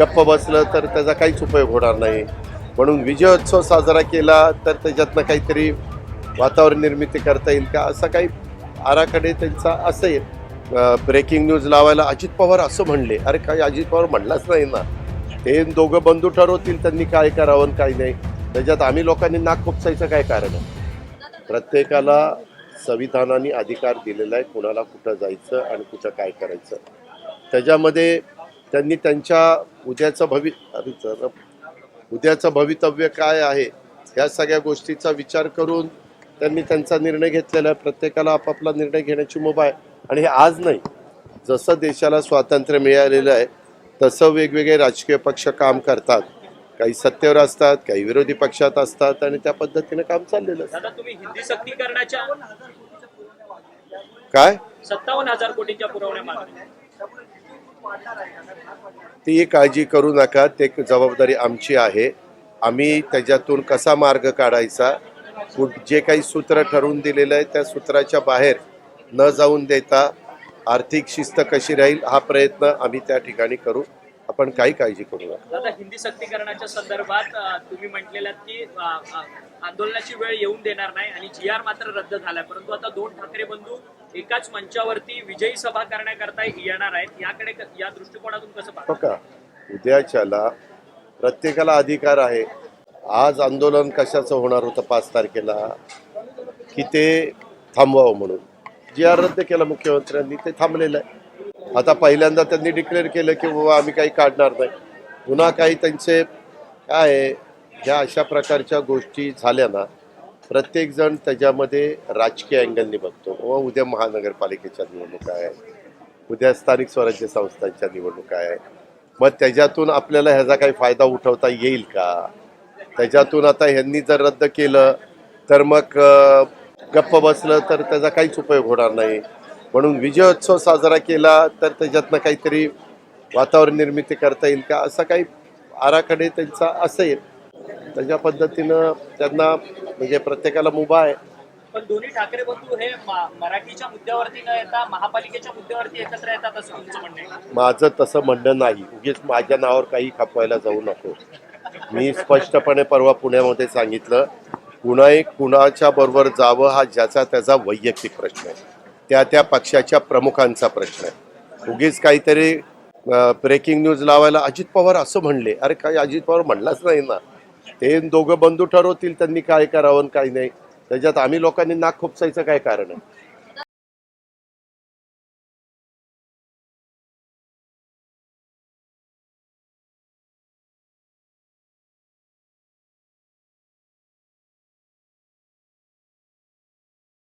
गप्प बसलं तर त्याचा काहीच उपयोग होणार नाही. म्हणून विजयोत्सव साजरा केला तर त्याच्यातनं काहीतरी वातावरण निर्मिती करता येईल का? असा काही आराखडे त्यांचा असेल. ब्रेकिंग न्यूज लावायला अजित पवार असं म्हणले. अरे काही अजित पवार म्हणलाच नाही ना. ते दोघं बंधू ठरवतील त्यांनी काय करावं आणि काय नाही. त्याच्यात आम्ही लोकांनी नाक खुपसायचं काय कारण आहे? प्रत्येकाला संविधानाने अधिकार दिलेला आहे. कुणाला कुठं जायचं आणि कुठं काय करायचं? त्याच्यामध्ये त्यांनी त्यांच्या उद्याचं भवि उद्याचं भवितव्य काय आहे? या सगळ्या गोष्टीचा विचार करून त्यांनी त्यांचा निर्णय घेतलेला आहे. प्रत्येकाला आपापला निर्णय घेण्याची मुभा आहे. आणि हे आज नाही. जसं देशाला स्वातंत्र्य मिळालेलं आहे तसं वेगवेगळे राजकीय पक्ष काम करतात. काही सत्तेवर असतात काही विरोधी पक्षात असतात आणि त्या पद्धतीने काम चाललेलं असतं. काय? सत्तावन्न हजार कोटींच्या पुरवण्या ती काळजी करू नका ते जबाबदारी आमची आहे. आम्ही त्याच्यातून कसा मार्ग काढायचा? कुठ जे काही सूत्र ठरवून दिलेलं आहे त्या सूत्राच्या बाहेर न जाऊन देता आर्थिक शिस्त कशी राहील हा प्रयत्न आम्ही त्या ठिकाणी करू. आपण काही काळजी करू नका दादा हिंदी सक्तीकरणाच्या संदर्भात तुम्ही म्हटलेलं की आंदोलनाची वेळ येऊन देणार नाही आणि जी आर मात्र रद्द झालाय. परंतु आता दोन ठाकरे बंधू एकाच मंचावरती विजयी सभा करण्याकरता येणार आहेत. याकडे या दृष्टिकोनातून कसं बघा उद्याच्याला प्रत्येकाला अधिकार आहे. आज आंदोलन कशाचं होणार होतं पाच तारखेला की ते थांबवावं म्हणून. जी आर रद्द केला मुख्यमंत्र्यांनी ते थांबलेलं आहे. आता पहिल्यांदा त्यांनी डिक्लेअर केलं की बाबा आम्ही काही काढणार नाही. पुन्हा काही त्यांचे काय आहे, ह्या अशा प्रकारच्या गोष्टी झाल्या ना प्रत्येकजण त्याच्यामध्ये राजकीय अँगलनी बघतो. व उद्या महानगरपालिकेच्या निवडणुका आहे. उद्या स्थानिक स्वराज्य संस्थांच्या निवडणुका आहे. मग त्याच्यातून आपल्याला ह्याचा काही फायदा उठवता येईल का? त्याच्यातून आता ह्यांनी जर रद्द केलं तर मग गप्प बसलं तर त्याचा काहीच उपयोग होणार नाही. म्हणून विजयोत्सव साजरा केला तर त्याच्यातनं काहीतरी वातावरण निर्मिती करता येईल का? असा काही आराखडे त्यांचा असेल त्याच्या पद्धतीनं त्यांना म्हणजे प्रत्येकाला मुभा आहे. पण दोन्ही ठाकरे बंधू हे मराठीच्या मुद्द्यावरती न येता महापालिकेच्या मुद्द्यावरती एकत्र येतात असं तुमचं म्हणणं माझं तसं म्हणणं नाही. उगीच माझ्या नावावर काही खपवायला जाऊ नको. मी स्पष्टपणे परवा पुण्यामध्ये सांगितलं कुणाही कुणाच्या बरोबर जावं हा ज्याचा त्याचा वैयक्तिक प्रश्न आहे. त्या त्या पक्षाच्या प्रमुखांचा प्रश्न आहे. उगीच काहीतरी ब्रेकिंग न्यूज लावायला अजित पवार असं म्हणले. अरे काही अजित पवार म्हणलाच नाही ना. ते दोघं बंधू ठरवतील त्यांनी काय करावं आणि काय नाही. त्याच्यात आम्ही लोकांनी नाक खुपसायचं काय कारण आहे?